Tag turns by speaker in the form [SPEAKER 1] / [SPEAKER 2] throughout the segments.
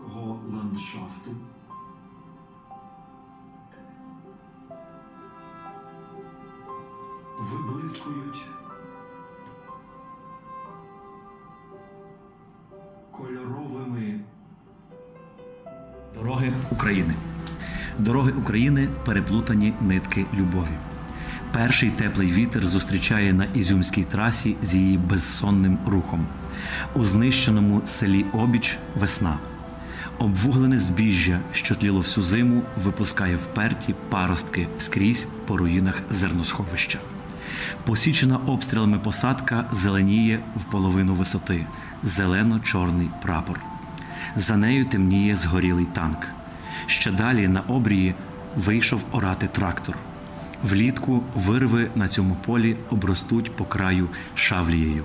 [SPEAKER 1] подільського ландшафту. Виблискують кольоровими
[SPEAKER 2] Дороги України. Дороги України переплутані нитки любові. Перший теплий вітер зустрічає на Ізюмській трасі з її безсонним рухом. У знищеному селі Обіч весна. Обвуглене збіжжя, що тліло всю зиму, випускає вперті паростки скрізь по руїнах зерносховища. Посічена обстрілами посадка зеленіє в половину висоти, зелено-чорний прапор. За нею темніє згорілий танк. Ще далі на обрії вийшов орати трактор. Влітку вирви на цьому полі обростуть по краю шавлією.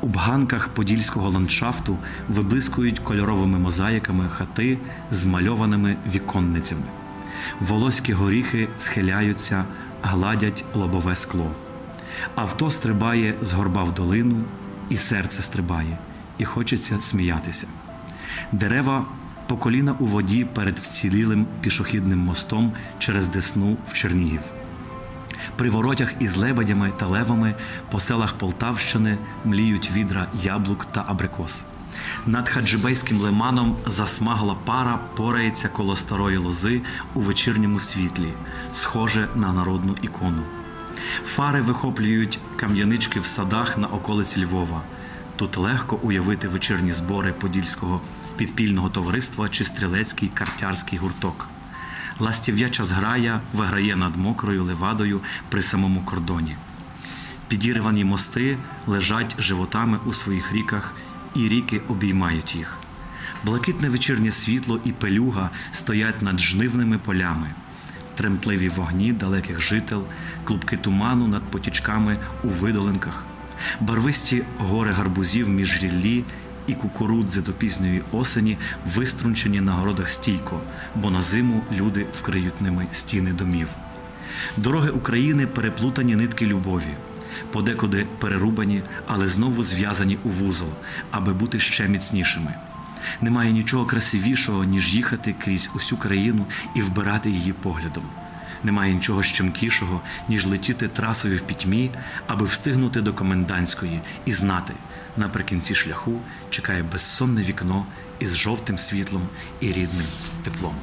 [SPEAKER 2] У бганках подільського ландшафту виблискують кольоровими мозаїками хати з мальованими віконницями. Волоські горіхи схиляються, гладять лобове скло. Авто стрибає з горба в долину, і серце стрибає, і хочеться сміятися. Дерева по коліна у воді перед вцілілим пішохідним мостом через Десну в Чернігів. При воротях із лебедями та левами по селах Полтавщини мліють відра яблук та абрикос. Над хаджибейським лиманом засмагла пара порається коло старої лози у вечірньому світлі, схоже на народну ікону. Фари вихоплюють кам'янички в садах на околиці Львова. Тут легко уявити вечірні збори Подільського підпільного товариства чи стрілецький картярський гурток. Ластів'яча зграя виграє над мокрою левадою при самому кордоні. Підірвані мости лежать животами у своїх ріках, і ріки обіймають їх. Блакитне вечірнє світло і пелюга стоять над жнивними полями, тремтливі вогні далеких жител, клубки туману над потічками у видолинках, барвисті гори гарбузів між ріллі і кукурудзи до пізньої осені виструнчені на городах стійко, бо на зиму люди вкриють ними стіни домів. Дороги України переплутані нитки любові, подекуди перерубані, але знову зв'язані у вузол, аби бути ще міцнішими. Немає нічого красивішого, ніж їхати крізь усю країну і вбирати її поглядом. Немає нічого щемкішого, ніж летіти трасою в пітьмі, аби встигнути до комендантської і знати, наприкінці шляху чекає безсонне вікно із жовтим світлом і рідним теплом.